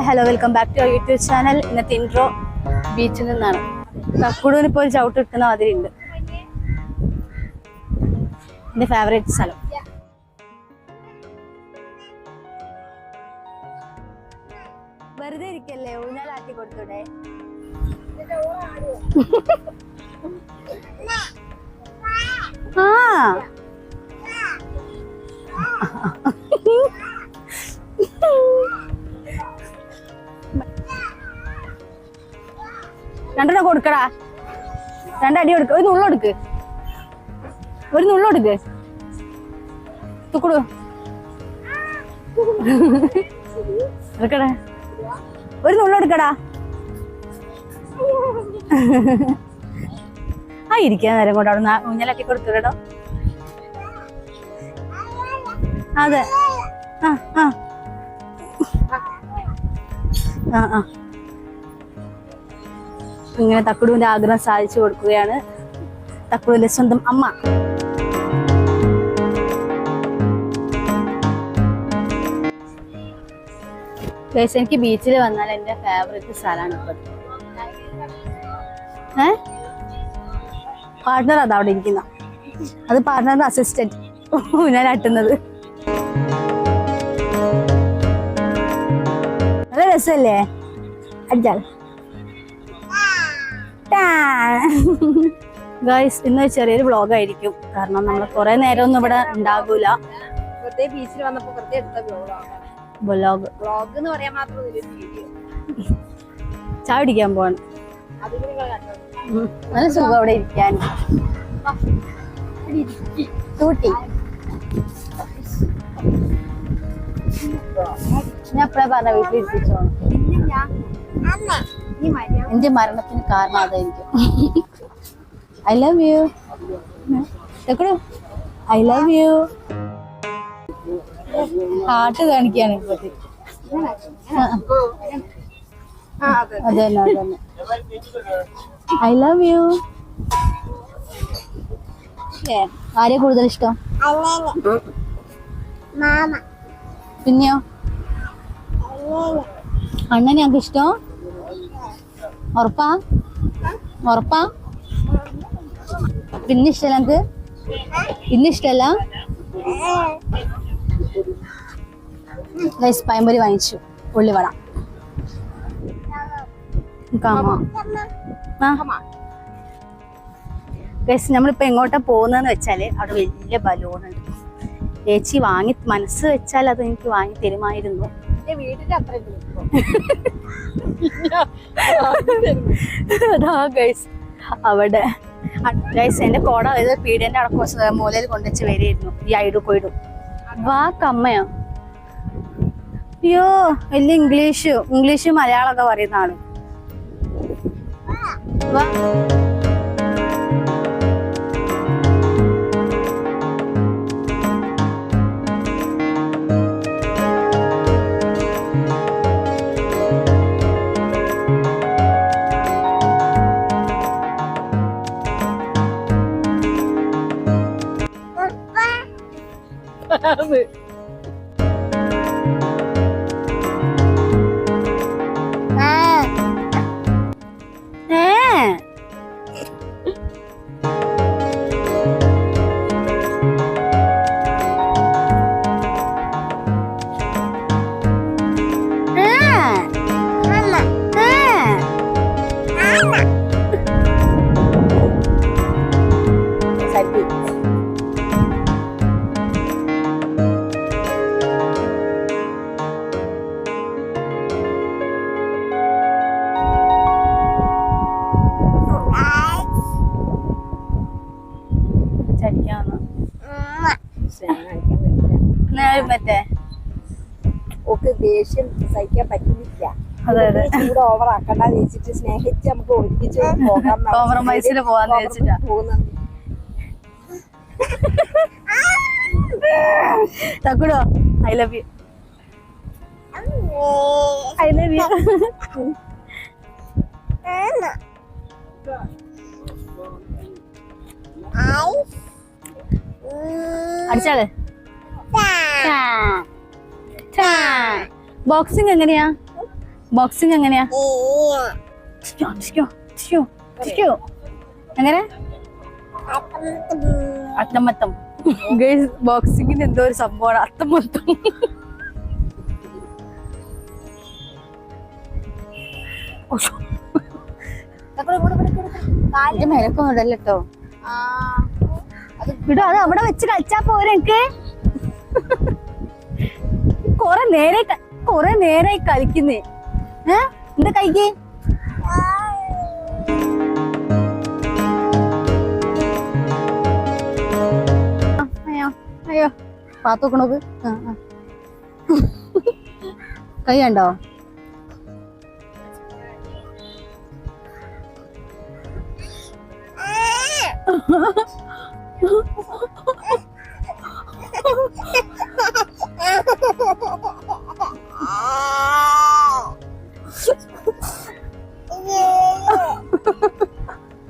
Hi hello welcome back to YouTube channel. ഇന്നത്തെ intro ബീച്ചിൽ നിന്നാണ്. തക്കുടൂന് ഇപ്പോൾ ഒരു ചവിട്ട് കിട്ടുന്ന മാതിരി ഉണ്ട്. എന്റെ ഫേവറേറ്റ് സ്ഥലം. വെറുതെ ഇരിക്കല്ലേ? ഊഞ്ഞാലാട്ടി കൊടുത്തൂടെ? ആ. രണ്ടെണ്ണം കൊടുക്കടാ. രണ്ടടി കൊടുക്ക ഒരു നുള്ളെടുക്ക് ഒരു നുള്ളെടുക്ക് തുക്കുടു. എടുക്കടാ. ഒരു നുള്ളെടുക്കടാ ആ ഇരിക്കാൻ നേരം കൊണ്ട് അവിടെ ഊഞ്ഞലാക്കി കൊടുത്തു അതെ. ആ ആ. ആ ആ. ഇങ്ങനെ തക്കുടുവിന്റെ ആഗ്രഹം സാധിച്ചു കൊടുക്കുകയാണ് തക്കുടുവിന്റെ സ്വന്തം അമ്മ. ഗൈസ് എനിക്ക് ബീച്ചിൽ വന്നാൽ എന്റെ ഫേവറേറ്റ് സ്ഥലമാണ് ഇപ്പൊ. ഏ? പാർട്ട്ണർ അതാ അവിടെ ഇരിക്കുന്ന. അത് പാർട്ട്ണറിന്റെ അസിസ്റ്റന്റ് ഞാൻ അട്ടുന്നത്. നല്ല രസമല്ലേ അടിച്ചാൽ ഗൈസ് ഇന്ന് ചെറിയൊരു വ്ളോഗ് ആയിരിക്കും. കാരണം നമ്മൾ കുറെ നേരം ഒന്നും ഇവിടെ ഉണ്ടാകൂല ബീച്ചിൽ വന്നപ്പോ വ്ളോഗ് എന്ന് പറയാൻ മാത്രം ചായ പിടിക്കാൻ പോവാണ്. നല്ല സുഖം അവിടെ ഇരിക്കാൻ. ഞാൻ എപ്പോഴാ പറഞ്ഞ വീട്ടിൽ എന്റെ മരണത്തിന് കാരണം അതായിരിക്കും. ഐ ലവ് യു എക്കടോ ഐ ലവ് യു ഹാർട്ട് കാണിക്കാണ് ഇപ്പോഴത്തെ അതെ തന്നെ ഐ ലവ് യു ആരെ കൂടുതൽ ഇഷ്ടം? പിന്നെയോ? അണ്ണനെ ഞങ്ങൾക്ക് ഇഷ്ടം? ഉറപ്പാ? ഉറപ്പാ? പിന്നെ ഇഷ്ടല്ല നമുക്ക് ഇഷ്ടല്ല ഗൈസ് പയമ്പൊരി വാങ്ങിച്ചു ഉള്ളിവട ഗൈസ് നമ്മളിപ്പോ എങ്ങോട്ടാ പോകുന്നതെന്ന് വെച്ചാൽ അവിടെ വലിയ ബലൂൺ ഉണ്ട് ചേച്ചി വാങ്ങി മനസ്സ് വെച്ചാൽ അത് എനിക്ക് വാങ്ങി തരുമായിരുന്നു. എന്റെ വീടിന്റെ അത്ര അതാ ഗൈസ് അവിടെ. ഗൈസ് എന്റെ കോട അതായത് പീഡിയന്റെ അടക്കം മൂലയിൽ കൊണ്ടുവച്ച് വരികയായിരുന്നു. ഈ ഐഡു പോയിടും വാ കമ്മയോ. അയ്യോ വലിയ ഇംഗ്ലീഷ് ഇംഗ്ലീഷ് മലയാളമൊക്കെ പറയുന്ന ആൾ. വാ. ഏ ചടിക്കാന്ന് നേരം മറ്റേ. ഒക്കെ ദേഷ്യം സഹിക്കാൻ പറ്റുന്നില്ല. അതെ അതെ. ചൂട് ഓവർ ആക്കണ്ട വെച്ചിട്ട് സ്നേഹിച്ച് നമുക്ക് ഒരുമിച്ച് പോകാം ൽ പോവാന്ന് വെച്ചിട്ടാ. പോകുന്നത്. തക്കുടോ? I love you I love you അടിച്ചാൾ. Boxing എങ്ങനെയാ? ബോക്സിംഗ് എങ്ങനെയാ. എങ്ങനെ? അത്തമത്തം ഗൈസ് ബോക്സിങ്ങിന് എന്തോ ഒരു സംഭവമാണ്. അത്തമത്തം ഉയ്യോ. വിടോ അത് അവിടെ വെച്ച് കളിച്ചാ പോരെ എനിക്ക്. കൊറേ നേരെ കൊറേ നേരെ കളിക്കുന്നേ. ഏ? എന്താ കൈക്ക് ആ, അയ്യോ അയ്യോ. പാത്ത് നോക്കണോക്ക് ആ, ആ. കൈ കണ്ടോ?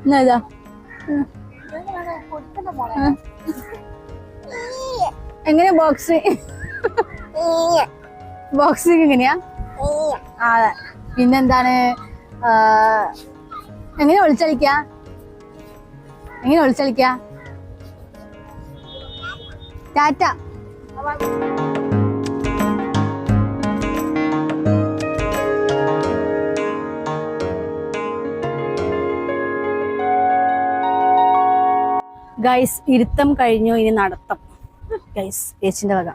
എന്നാ എങ്ങനെ ആ. എങ്ങനെയാ ബോക്സ് ബോക്സിങ് എങ്ങനെയാ? അതെ. പിന്നെന്താണ്? എങ്ങനെ ഒളിച്ചളിക്ക എങ്ങനെ ഒളിച്ചളിക്ക ടാറ്റ. ഗൈസ് ഇരുത്തം കഴിഞ്ഞു ഇനി നടത്തം. ഗൈസ് ചേച്ചിന്റെ വക.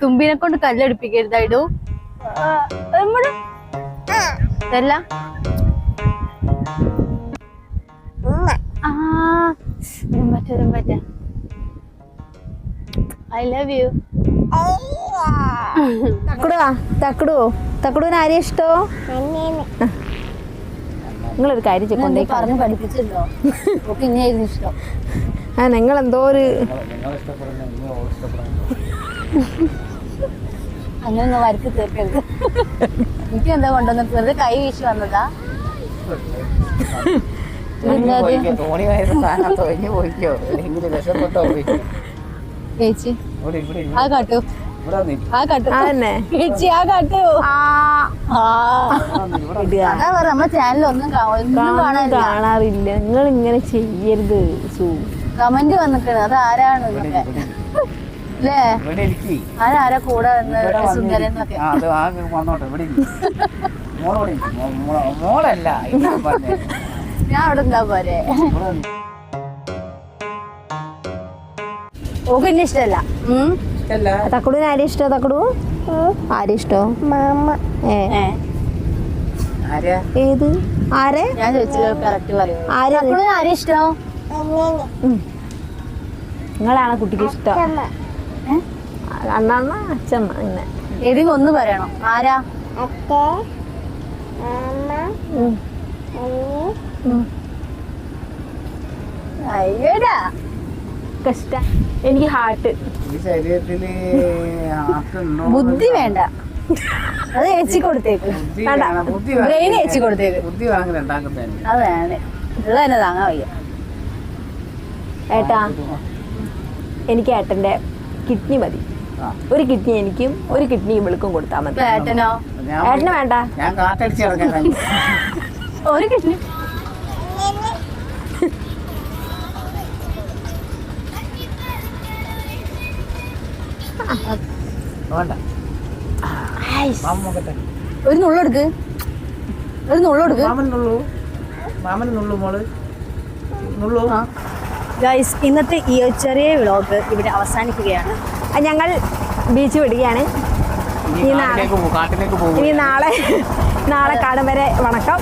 തുമ്പിനെ കൊണ്ട് കല്ലടിപ്പിക്കരുതായിടൂ ഇതല്ല? പറ്റ പറ്റ ഐ ലവ് യു തക്കടുവാ തക്കടു. തക്കടുവിന് ആരെയും ഇഷ്ടോ? നിങ്ങളൊരു കാര്യം ചെക്കൊണ്ടേ പറഞ്ഞു പഠിപ്പിച്ചല്ലോ ഓക്കെ ഇനിയായിരുന്നു ഇഷ്ടം. ആ നിങ്ങൾ എന്തോ ഒരു അങ്ങനെ വരക്ക് തീർക്കരുത്. എനിക്ക് എന്താ കൊണ്ടുവന്നത്? വെറുതെ കൈ വീശി വന്നതാ? തോണി വയസ്സ് സാധനം തൊഴിഞ്ഞു പോയിക്കോ. അല്ലെങ്കിൽ രക്ഷപ്പെട്ടോ പോയി. ചേച്ചി ആ കാട്ടു. ആ കാട്ടു. ചേച്ചി ആ കാട്ടു. അതാ പറ നമ്മുടെ ചാനൽ ഒന്നും കാണാറില്ല. നിങ്ങൾ ഇങ്ങനെ ചെയ്യരുത് കമന്റ് വന്നിക്കണ്. അത് ആരാണ് അല്ലേ ആരാരാ കൂടെ ആ വന്നോട്ടെ. ഇവിടെ. മോളോടെ മോളല്ല. പറഞ്ഞേ. ഞാൻ അവിടെ എന്താ പോരെ. ഓക്ക് എന്നെ. ഇഷ്ടല്ല. തക്കടൂന് ആരെയും ഇഷ്ടോ തക്കടു? ആരെയും ഇഷ്ടോ? മാമ. ഏ. ഏത്? ആരെ? ഞാൻ ചോദിച്ചില്ല ആരാ? ആരും ഇഷ്ടം? നിങ്ങളാണ് കുട്ടിക്ക് ഇഷ്ടം? അണ്ണാണ്ണ അച്ഛമ്മ ഇങ്ങനെ ഏതെങ്കിലും ഒന്ന് പറയണം. ആരാ? ഉം. അയ്യടാ. എനിക്ക് ഹാർട്ട് ശരീരത്തിൽ ബുദ്ധി വേണ്ട. അത് ഏച്ചി കൊടുത്തേക്ക്. വേണ്ട. ബുദ്ധി ബ്രെയിൻ. ഏച്ചി കൊടുത്തേക്ക്. ബുദ്ധി വേണമെങ്കിൽ രണ്ടാക്കത്തന്നെ അത് വേണേ. ഇത് തന്നെ താങ്ങാൻ വയ്യ. ഏട്ടാ എനിക്ക് ഏട്ടന്റെ കിഡ്നി മതി. ഒരു കിഡ്നി എനിക്കും ഒരു കിഡ്നി ഇവൾക്കും കൊടുത്താൽ മതി. ഏട്ടനോ? ഏട്ടന് വേണ്ട. ഒരു കിഡ്നി? ഒരു നുള്ളെടുക്ക് ഒരു നുള്ളെടുക്ക് നുള്ളു. നുള്ളു മോൾ. നുള്ളു. ഗൈസ് ഇന്നത്തെ ഈ ചെറിയ വ്ളോഗ് ഇവിടെ അവസാനിക്കുകയാണ്. ഞങ്ങൾ ബീച്ച് വിടുകയാണ്. ഇനി നാളെ- നാളെ നാളെ കാണും വരെ വണക്കം.